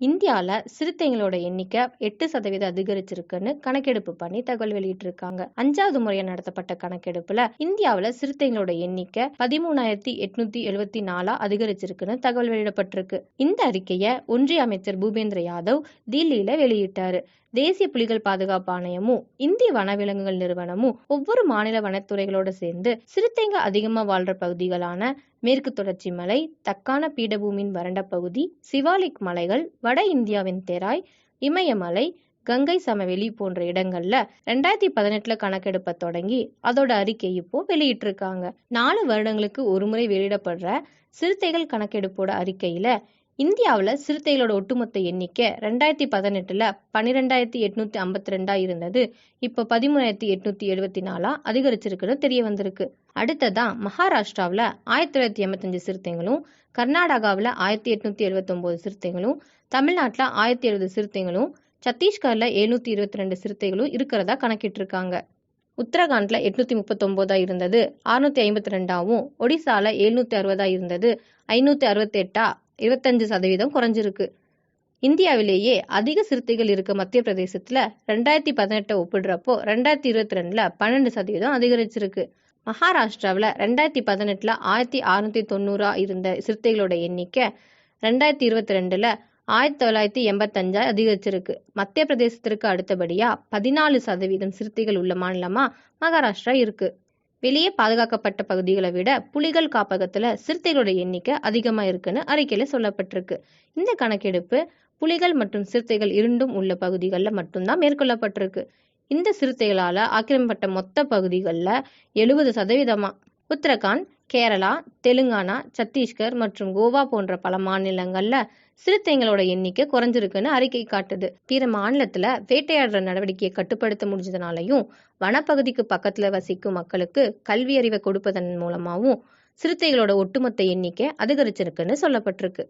இந்தியாவில் சிறுத்தைங்களோட எண்ணிக்கை எட்டு சதவீதம் அதிகரிச்சிருக்குன்னு கணக்கெடுப்பு பண்ணி தகவல் வெளியிட்டிருக்காங்க. அஞ்சாவது முறையா நடத்தப்பட்ட கணக்கெடுப்புல இந்தியாவில் சிறுத்தைங்களோட எண்ணிக்கை பதிமூணாயிரத்தி எட்நூத்தி எழுபத்தி நாலா அதிகரிச்சிருக்குன்னு தகவல் வெளியிடப்பட்டிருக்கு. இந்த அறிக்கையை ஒன்றிய அமைச்சர் பூபேந்திர யாதவ் தில்லியில வெளியிட்டாரு. தேசிய புலிகள் பாதுகாப்பு ஆணையமும் இந்திய வனவிலங்குகள் நிறுவனமும் ஒவ்வொரு மாநில வனத்துறைகளோடு சேர்ந்து சிறுத்தைங்க அதிகமா வாழ்ற பகுதிகளான மேற்கு தொடர்ச்சி மலை தக்கான பீடபூமியின் வறண்ட பகுதி சிவாலிக் மலைகள் வட இந்தியாவின் தெராய் இமயமலை கங்கை சமவெளி போன்ற இடங்கள்ல ரெண்டாயிரத்தி பதினெட்டுல கணக்கெடுப்பை தொடங்கி அதோட அறிக்கை இப்போ வெளியிட்டிருக்காங்க. நாலு வருடங்களுக்கு ஒருமுறை வெளியிடப்படுற சிறுத்தைகள் கணக்கெடுப்போட அறிக்கையில இந்தியாவில் சிறுத்தைகளோட ஒட்டுமொத்த எண்ணிக்கை ரெண்டாயிரத்தி பதினெட்டில் பன்னிரெண்டாயிரத்தி எட்நூற்றி ஐம்பத்தி ரெண்டாக இருந்தது. இப்போ பதிமூணாயிரத்தி எட்நூற்றி எழுபத்தி நாலாக அதிகரிச்சிருக்குன்னு தெரிய வந்திருக்கு. அடுத்ததான் மகாராஷ்டிராவில் ஆயிரத்தி தொள்ளாயிரத்தி எண்பத்தஞ்சு சிறுத்தைகளும் கர்நாடகாவில் ஆயிரத்தி எட்நூற்றி எழுபத்தொம்போது சிறுத்தைகளும் தமிழ்நாட்டில் ஆயிரத்தி எழுபது சிறுத்தைகளும் சத்தீஸ்கரில் எழுநூற்றி இருபத்தி ரெண்டு சிறுத்தைகளும் இருக்கிறதா கணக்கிட்டிருக்காங்க. உத்தரகாண்ட்ல எட்நூத்தி முப்பத்தொன்பதா இருந்தது அறுநூத்தி ஐம்பத்தி ரெண்டாவும் ஒடிசால எழுநூத்தி அறுபதா இருந்தது ஐநூத்தி அறுபத்தி எட்டா இருபத்தஞ்சு சதவீதம் குறைஞ்சிருக்கு. இந்தியாவிலேயே அதிக சிறுத்தைகள் இருக்க மத்திய பிரதேசத்துல. ரெண்டாயிரத்தி பதினெட்டை ஒப்பிடுறப்போ ரெண்டாயிரத்தி இருபத்தி ரெண்டுல பன்னெண்டு சதவீதம் அதிகரிச்சிருக்கு. மகாராஷ்டிராவில் ரெண்டாயிரத்தி பதினெட்டில் ஆயிரத்தி அறுநூத்தி தொண்ணூறா இருந்த சிறுத்தைகளோட எண்ணிக்கை ரெண்டாயிரத்தி இருபத்தி ரெண்டுல ஆயிரத்தி தொள்ளாயிரத்தி எண்பத்தஞ்சா அதிகரிச்சிருக்கு. மத்திய பிரதேசத்திற்கு அடுத்தபடியா பதினாலு சதவீதம் சிறுத்தைகள் உள்ள மாநிலமா மகாராஷ்டிரா இருக்கு. வெளியே பாதுகாக்கப்பட்ட பகுதிகளை விட புலிகள் காப்பகத்துல சிறுத்தைகளோட எண்ணிக்கை அதிகமா இருக்குன்னு அறிக்கையில சொல்லப்பட்டிருக்கு. இந்த கணக்கெடுப்பு புலிகள் மற்றும் சிறுத்தைகள் இரண்டும் உள்ள பகுதிகளில் மட்டும்தான் மேற்கொள்ளப்பட்டிருக்கு. இந்த சிறுத்தைகளால ஆக்கிரமிப்பட்ட மொத்த பகுதிகளில் எழுபது சதவீதமா உத்தரகாண்ட் கேரளா தெலுங்கானா சத்தீஸ்கர் மற்றும் கோவா போன்ற பல மாநிலங்கள்ல சிறுத்தைங்களோட எண்ணிக்கை குறைஞ்சிருக்குன்னு அறிக்கை காட்டுது. பிற மாநிலத்துல வேட்டையாடுற நடவடிக்கையை கட்டுப்படுத்த முடிஞ்சதுனாலையும் வனப்பகுதிக்கு பக்கத்துல வசிக்கும் மக்களுக்கு கல்வி அறிவை கொடுப்பதன் மூலமாவும் சிறுத்தைகளோட ஒட்டுமொத்த எண்ணிக்கை அதிகரிச்சிருக்குன்னு சொல்லப்பட்டிருக்கு.